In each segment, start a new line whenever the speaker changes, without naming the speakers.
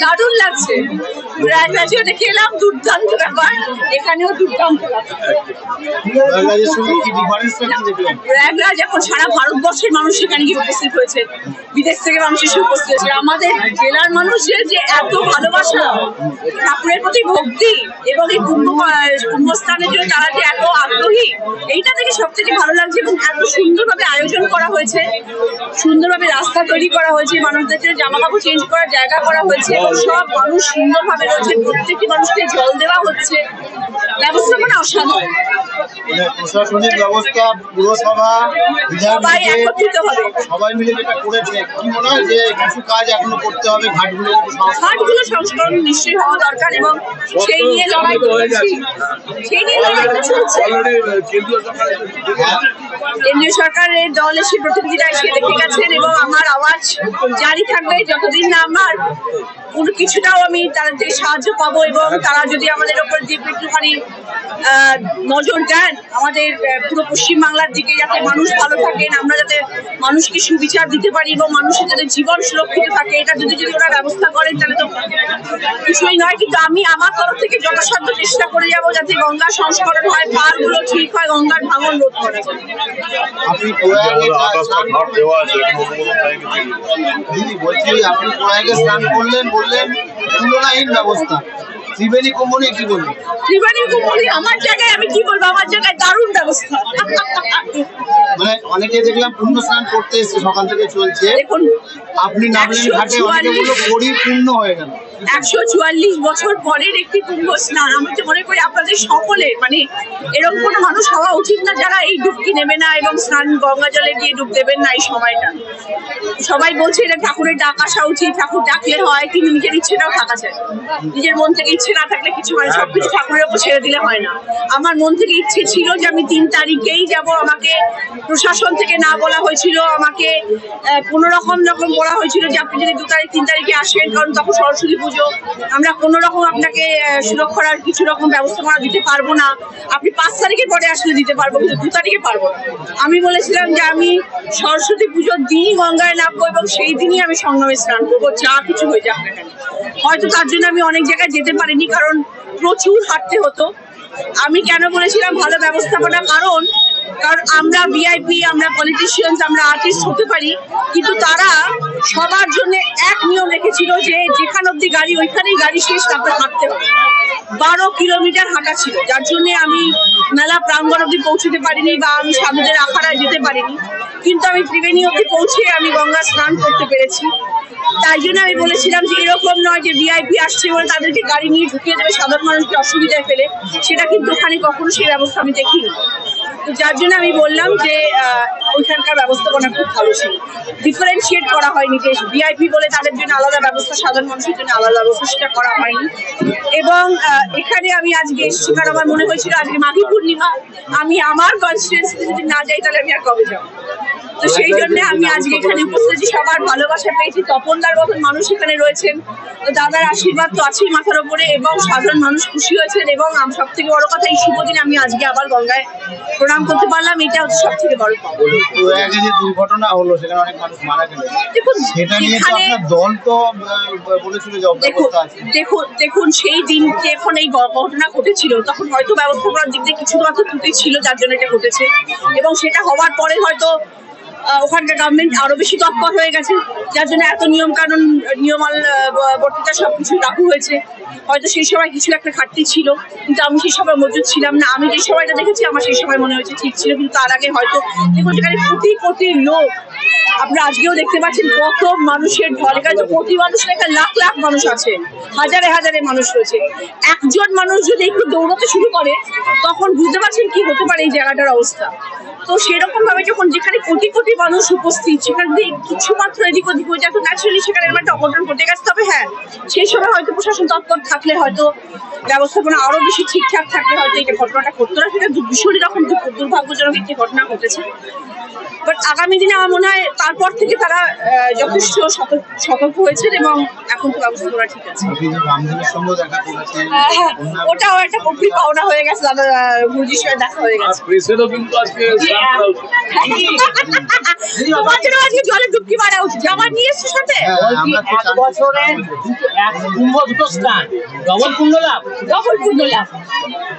দারুণ লাগছে। খেলাম, দুর্দান্ত ব্যাপার। এখানেও দুর্দান্ত এখন সারা ভারতবর্ষের মানুষ সেখানে গিয়ে উপস্থিত হয়েছে। বিদেশ থেকে মানুষ এসে উপস্থিত হয়েছে। আমাদের জেলার মানুষের যে এত ভালোবাসা, ঠাকুরের প্রতি ভক্তি এবং কুম্ভ কুম্ভস্থানের জন্য তারা যে এত আগ্রহী, এইটা থেকে সব থেকে ভালো লাগছে এবং এত সুন্দরভাবে আয়োজন করা হয়েছে। সুন্দরভাবে রাস্তা তৈরি করা হয়েছে মানুষদের জামা কাপড় চেঞ্জ করার জায়গা করা হয়েছে এবং সব মানুষ সুন্দরভাবে রয়েছে। প্রত্যেকটি মানুষকে জল দেওয়া হচ্ছে। ব্যবস্থাপনা অসাধারণ।
মানে প্রশাসনিক ব্যবস্থা পুরসভা বিধায়ক
সবাই
মিলে যেটা করেছে কি মনে হয় যে কিছু কাজ এখনও করতে হবে ঘাটগুলো সংস্কার?
ঘাটগুলো সংস্করণ নিশ্চয়ই হওয়া দরকার এবং সেই নিয়ে লড়াই সেই নিয়ে লড়াই চলছে। কেন্দ্রীয় সরকারের দল এসে প্রতিনিধিরা এসে দেখে গেছেন এবং আমার আওয়াজ জারি থাকবে যতদিন না আমার কোনো কিছুটাও আমি তাদের সাহায্য পাবো এবং তারা যদি আমাদের ওপর দিয়ে একটুখানি নজর দেন, আমাদের পুরো পশ্চিমবাংলার দিকে যাতে মানুষ ভালো থাকেন, আমরা যাতে মানুষকে সুবিচার দিতে পারি এবং মানুষের যাতে জীবন সুরক্ষিত থাকে, এটা যদি যদি ওরা ব্যবস্থা করেন, তাহলে তো কিছুই নয়। কিন্তু আমি আমার তরফ থেকে যথাসাধ্য চেষ্টা করে যাব যাতে গঙ্গা সংস্করণ হয় পারগুলো ঠিক হয়, গঙ্গার ভাঙন রোধ করা যায়।
দিদি বলছি আপনি প্রয়াগে স্নান করলেন বললেন তুলনাহীন ব্যবস্থা। ত্রিবেণী কি
আমার জায়গায় আমি কি বলব? আমার জায়গায় দারুণ ব্যবস্থা।
মানে অনেকে দেখলাম পুণ্য স্নান করতে এসছে সকাল থেকে চলছে।
দেখুন
আপনি নামলেন ঘাটে অনেকে বলল পরিপূর্ণ হয়ে গেল।
একশো চুয়াল্লিশ বছর পরের একটি কুম্ভ স্নান। আমি তো মনে করি আপনাদের সকলে মানে এরকম কোনো মানুষ হওয়া উচিত না যারা এই ডুবকি নেবে না এবং স্নান গঙ্গা জলে গিয়ে ডুব দেবেন না এই সময়টা। সবাই বলছে এটা ঠাকুরের ডাক আসা উচিত ঠাকুর ডাকলে হয় কিন্তু নিজের ইচ্ছেটাও থাকা চাই নিজের মন থেকে ইচ্ছে না থাকলে কিছু হয় না সবকিছু ঠাকুরের উপর ছেড়ে দিলে হয় না। আমার মন থেকে ইচ্ছে ছিল যে আমি তিন তারিখেই যাব। আমাকে প্রশাসন থেকে না বলা হয়েছিল। আমাকে কোনো রকম রকম বলা হয়েছিল যে আপনি যদি দু তারিখ, তিন তারিখে আসেন, কারণ তখন সরস্বতী পুজো, আমরা কোনো রকম আপনাকে সুরক্ষার আর কিছু রকম ব্যবস্থাপনা দিতে পারব না। আপনি পাঁচ তারিখের পরে আসলে দিতে পারব, কিন্তু দু তারিখে পারব আমি বলেছিলাম যে আমি সরস্বতী পুজোর দিনই গঙ্গায় নামবো এবং সেই দিনই আমি সঙ্গমে স্নান করব, যা কিছু হয়ে যাক হয়তো তার জন্য আমি অনেক জায়গায় যেতে পারিনি, কারণ প্রচুর হাঁটতে হতো। আমি কেন বলেছিলাম ভালো ব্যবস্থাপনা, কারণ কারণ আমরা ভিআইপি আমরা পলিটিশিয়ানস আমরা আর্টিস্ট হতে পারি, কিন্তু তারা সবার জন্য এক নিয়ম রেখেছিল যে যেখান অব্দি গাড়ি, ওইখানেই গাড়ি শেষ, তারপর হাঁটতে হবে। বারো কিলোমিটার হাঁটা ছিল, যার জন্য আমি মেলা প্রাঙ্গণ অব্দি পৌঁছতে পারিনি বা আমি সাধুদের আখাড়ায় যেতে পারিনি। কিন্তু আমি ত্রিবেণী অব্দি পৌঁছে আমি গঙ্গা স্নান করতে পেরেছি। তাই জন্য আমি বলেছিলাম যে এরকম নয় যে ভিআইপি আসছে বলে তাদেরকে গাড়ি নিয়ে ঢুকিয়ে দেবে, সাধারণ মানুষকে অসুবিধায় ফেলে। সেটা কিন্তু ওখানে কখনো সেই ব্যবস্থা আমি দেখিনি। যার জন্য আমি বললাম যে ওইখানকার ব্যবস্থাপনা খুব ভালো ছিল। ডিফারেন্সিয়েট করা হয়নি যে ভিআইপি বলে তাদের জন্য আলাদা ব্যবস্থা, সাধারণ মানুষের জন্য আলাদা ব্যবস্থা সেটা করা হয়নি। এবং এখানে আমি আজকে এসেছি, কারণ আমার মনে হয়েছিল আজকে মাঘী পূর্ণিমা। আমি আমার কনস্টিটুয়েন্সিতে যদি না যাই, তাহলে আমি আর কবে যাব? তো সেই জন্য আমি আজকে এখানে উপস্থিত সবার ভালোবাসা পেয়েছি। তপনদার মতন মানুষ এখানে রয়েছেন। তো দাদার আশীর্বাদ তো আছেই মাথার উপরে এবং সাধারণ মানুষ খুশি হয়েছেন এবং সব থেকে বড় কথা এই শুভ দিনে আমি আজকে আবার গঙ্গায় প্রণাম করতে পারলাম। এটা হচ্ছে সব থেকে বড়
দুর্ঘটনা হলো সেখানে অনেক মানুষ মারা গেলেন
দেখুন
সেটা নিয়ে তো আপনার দল তো বলেছিল যে
দেখুন
অব্যবস্থা আছে।
দেখুন দেখুন সেই দিন যখন এই ঘটনা ঘটেছিল তখন হয়তো ব্যবস্থাপনার দিক দিয়ে কিছু মাত্র ত্রুটি ছিল যার জন্য এটা ঘটেছে। এবং সেটা হওয়ার পরে হয়তো ওখানকার গভর্নমেন্ট আরও বেশি তৎপর হয়ে গেছে, যার জন্য এত নিয়ম কানুন নিয়মাল বর্তিতা সবকিছু লাগু হয়েছে। হয়তো সেই সময় কিছু একটা ঘাটতি ছিল, কিন্তু আমি সেই সময় মজুদ ছিলাম না। আমি যে সময়টা দেখেছি, আমার সেই সময় মনে হয়েছে ঠিক ছিল, কিন্তু তার আগে হয়তো দেখুন সেখানে কোটি কোটি লোক আপনারা আজকেও দেখতে পাচ্ছেন কত মানুষের ঢল এখানে প্রতি মানুষ এখানে লাখ লাখ মানুষ আছে। হাজারে হাজারে মানুষ রয়েছে। একজন মানুষ যদি একটু দৌড়াতে শুরু করে, তখন বুঝতে পারছেন কি হতে পারে এই জায়গাটার অবস্থা। তো সেরকম ভাবে যখন যেখানে কোটি কোটি মানুষ উপস্থিত, সেখানে যদি কিছু মাত্র এদিক ওদিক হয়ে যায় ন্যাচারালি সেখানে একটা অঘটন ঘটে গেছে। তবে হ্যাঁ সেই সময় হয়তো প্রশাসন তৎপর থাকলে হয়তো ব্যবস্থাপনা আরও বেশি ঠিকঠাক থাকলে হয়তো এই ঘটনাটা ঘটতো না। সেটা ভীষণই রকম দুর্ভাগ্যজনক একটি ঘটনা ঘটেছে। বাট আগামী দিনে আমার মনে হয় তারপর থেকে তারা যথেষ্ট সতর্ক হয়েছেন এবং এখন তো ব্যবস্থা করা ঠিক আছে।
আপনি যে রামদেবের সঙ্গে দেখা করেছেন
হ্যাঁ, ওটাও একটা গভীর পাওনা হয়ে গেছে দাদা গুরুজির সঙ্গে দেখা হয়ে গেছে।
প্রেসেরও আজকে
জলে ডুবকি মারা উচিত। জামা নিয়ে এসছো সাথে?
হ্যাঁ,
ডবল লাভ।
ডবল পূর্ণ লাভ।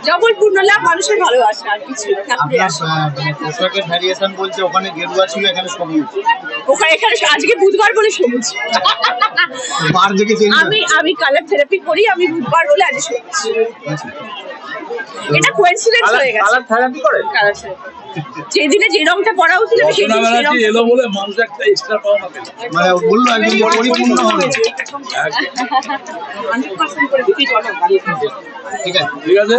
ডবল পূর্ণ লাভ মানুষের ভালোবাসা আর কিছু
মানে পোশাকের ভ্যারিয়েশন বলছে ওখানে গেরুয়া ছিল এখানে সবুজ।
ওখানে এখানে আজকে বুধবার বলে সবুজ।
বার থেকে
আমি আমি কালার থেরাপি করি আমি বুধবার বলে আজ সবুজ। এটা কোইন্সিডেন্স হয়ে গেছে।
কালার থেরাপি করে?
কালার থেরাপি যেদিনে যে রংটা পরা উচিত আমি সেই দিন সেই রংটা
এলো বলে মানুষ একটা এক্সট্রা পাওনা পেল।
মানে বলল একদম যে পরিপূর্ণ হবে।
100% করে দিতেই পারব।
ঠিক আছে।
ঠিক আছে?